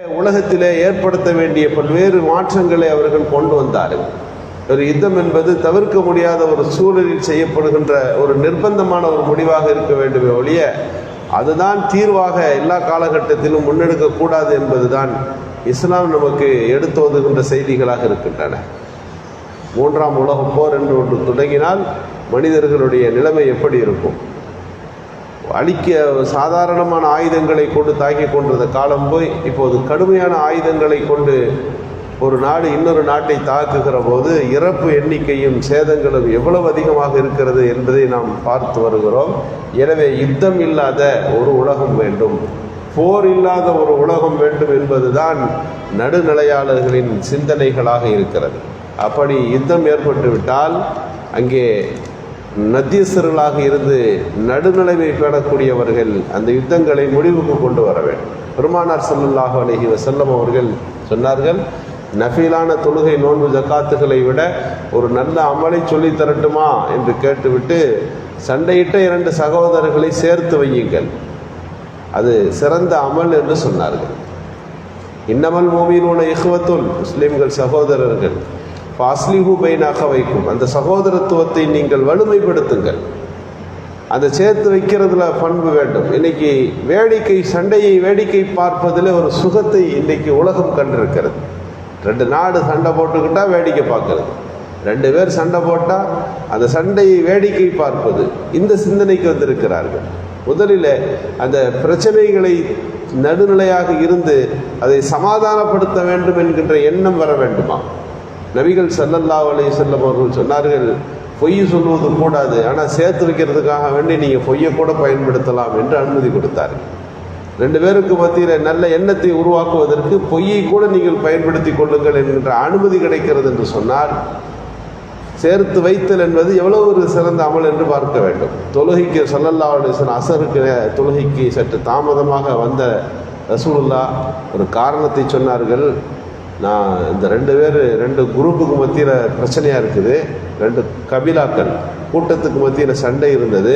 உலகத்திலே ஏற்படுத்த வேண்டிய பல்வேறு மாற்றங்களை அவர்கள் கொண்டு வந்தார்கள். ஒரு யுத்தம் என்பது தவிர்க்க முடியாத ஒரு சூழலில் செய்யப்படுகின்ற ஒரு நிர்பந்தமான ஒரு முடிவாக இருக்க வேண்டுமே ஒழிய அதுதான் தீர்வாக எல்லா காலகட்டத்திலும் முன்னெடுக்கக்கூடாது என்பதுதான் இஸ்லாம் நமக்கு எடுத்து எடுத்தோதுகின்ற செய்திகளாக இருக்கின்றன. மூன்றாம் உலகப் போர் என்று ஒன்று தொடங்கினால் மனிதர்களுடைய நிலைமை எப்படி இருக்கும்? அழிக்க சாதாரணமான ஆயுதங்களை கொண்டு தாக்கி கொண்டிருந்த காலம் போய் இப்போது கடுமையான ஆயுதங்களை கொண்டு ஒரு நாடு இன்னொரு நாட்டை தாக்குகிற போது இறப்பு எண்ணிக்கையும் சேதங்களும் எவ்வளவு அதிகமாக இருக்கிறது என்பதை நாம் பார்த்து வருகிறோம். எனவே யுத்தம் இல்லாத ஒரு உலகம் வேண்டும். போர் இல்லாத ஒரு உலகம் வேண்டும் என்பதுதான் நடுநிலையாளர்களின் சிந்தனைகளாக இருக்கிறது. அப்படி யுத்தம் ஏற்பட்டுவிட்டால் அங்கே நத்தியஸ்தர்களாக இருந்து நடுநிலைமை பெறக்கூடியவர்கள் அந்த யுத்தங்களை முடிவுக்கு கொண்டு வர வேண்டும். பெருமானார் ஸல்லல்லாஹு அலைஹி செல்லம் அவர்கள் சொன்னார்கள் நஃபீலான தொழுகை நோன்பு ஜக்காத்துகளை விட ஒரு நல்ல அமலை சொல்லி தரட்டுமா? என்று கேட்டுவிட்டு சண்டையிட்ட இரண்டு சகோதரர்களை சேர்த்து வையுங்கள். அது சிறந்த அமல் என்று சொன்னார்கள். இன்னமல் மூமீனூன இஹ்வத்துல் முஸ்லீம்கள் சகோதரர்கள் பாஸ்லிஹு பைனாக வைக்கும். அந்த சகோதரத்துவத்தை நீங்கள் வலுமைப்படுத்துங்கள். அந்த சேர்த்து வைக்கிறதுல பண்பு வேண்டும். இன்னைக்கு வேடிக்கை சண்டையை வேடிக்கை பார்ப்பதில் ஒரு சுகத்தை இன்னைக்கு உலகம் கண்டிருக்கிறது. ரெண்டு நாடு சண்டை போட்டுக்கிட்டா வேடிக்கை பார்க்கறது. ரெண்டு பேர் சண்டை போட்டால் அந்த சண்டையை வேடிக்கை பார்ப்பது இந்த சிந்தனைக்கு வந்திருக்கிறார்கள். முதலில் அந்த பிரச்சனைகளை நடுநிலையாக இருந்து அதை சமாதானப்படுத்த வேண்டும் என்கின்ற எண்ணம் வர வேண்டுமா? நபிகள் சல்லல்லா அலி செல்லம் அவர்கள் சொன்னார்கள் பொய் சொல்வது கூடாது ஆனால் சேர்த்து வைக்கிறதுக்காக வேண்டி நீங்கள் பொய்யை கூட பயன்படுத்தலாம் என்று அனுமதி கொடுத்தார் ரெண்டு பேருக்கு மத்தியில் நல்ல எண்ணத்தை உருவாக்குவதற்கு பொய்யை கூட நீங்கள் பயன்படுத்தி கொள்ளுங்கள் என்கின்ற அனுமதி கிடைக்கிறது என்று சொன்னால் சேர்த்து வைத்தல் என்பது எவ்வளவு ஒரு சிறந்த அமல் என்று பார்க்க வேண்டும். தொழுகைக்கு சல்லல்லா அலிசன் அசருக்கு தொழுகைக்கு சற்று தாமதமாக வந்த ரசூலுல்லா ஒரு காரணத்தை சொன்னார்கள். நான் இந்த ரெண்டு பேர் ரெண்டு குரூப்புக்கு மத்தியில் பிரச்சனையாக இருக்குது. ரெண்டு கபிலாக்கள் கூட்டத்துக்கு மத்தியில் சண்டை இருந்தது.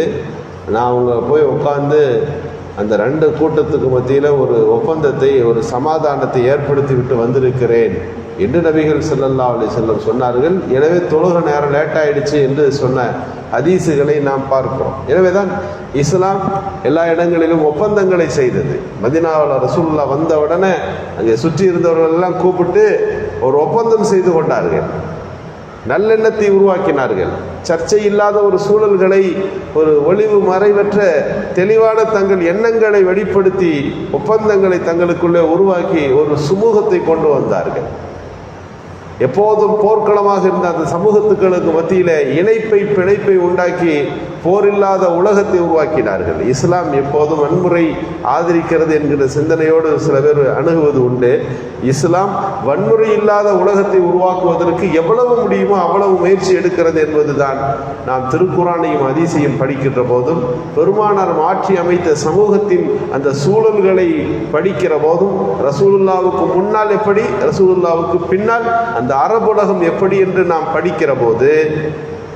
நான் அவங்க போய் உட்காந்து அந்த ரெண்டு கூட்டத்துக்கு மத்தியில் ஒரு ஒப்பந்தத்தை ஒரு சமாதானத்தை ஏற்படுத்தி விட்டு வந்திருக்கிறேன். என்று நபிகள் செல்லல்லா அலி செல்லம் சொன்னார்கள். எனவே தொழுகிற நேரம் லேட் ஆயிடுச்சு என்று சொன்ன அதீசுகளை நாம் பார்க்கிறோம். எனவே தான் இஸ்லாம் எல்லா இடங்களிலும் ஒப்பந்தங்களை செய்தது. மதினாவில் ரசூல்லா வந்த உடனே அங்கே சுற்றி இருந்தவர்கள் எல்லாம் கூப்பிட்டு ஒரு ஒப்பந்தம் செய்து கொண்டார்கள். நல்லெண்ணத்தை உருவாக்கினார்கள். சர்ச்சை இல்லாத ஒரு சூழல்களை ஒரு ஒளிவு மறைவற்ற தெளிவான தங்கள் எண்ணங்களை வெளிப்படுத்தி ஒப்பந்தங்களை தங்களுக்குள்ளே உருவாக்கி ஒரு சுமூகத்தை கொண்டு வந்தார்கள். எப்போதும் போர்க்களமாக இருந்த அந்த சமூகத்துக்களுக்கு மத்தியில் இணைப்பை பிணைப்பை உண்டாக்கி போர் இல்லாத உலகத்தை உருவாக்கினார்கள். இஸ்லாம் எப்போதும் வன்முறை ஆதரிக்கிறது என்கிற சிந்தனையோடு சில பேர் அணுகுவது உண்டு. இஸ்லாம் வன்முறை இல்லாத உலகத்தை உருவாக்குவதற்கு எவ்வளவு முடியுமோ அவ்வளவு முயற்சி எடுக்கிறது என்பதுதான் நாம் திருக்குறானையும் அதிசயம் படிக்கின்ற போதும் பெருமானார் மாற்றி அமைத்த சமூகத்தின் அந்த சூழல்களை படிக்கிற போதும் ரசூலுல்லாவுக்கு முன்னால் எப்படி ரசூலுல்லாவுக்கு பின்னால் அந்த அந்த அரபுலகம் எப்படி என்று நாம் படிக்கிற போது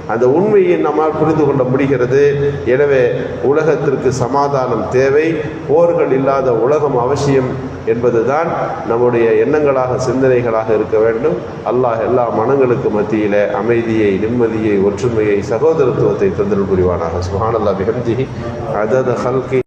அந்த உண்மையை நம்மால் புரிந்து கொள்ள முடிகிறது. எனவே உலகத்திற்கு சமாதானம் தேவை போர்கள் இல்லாத உலகம் அவசியம் என்பதுதான் நம்முடைய எண்ணங்களாக சிந்தனைகளாக இருக்க வேண்டும். அல்லாஹ் எல்லா மனங்களுக்கு மத்தியில அமைதியை நிம்மதியை ஒற்றுமையை சகோதரத்துவத்தை தந்தல் புரிவானாக. சுஹானல்லா பிஹம்திஹி. அதத ஹல்கி.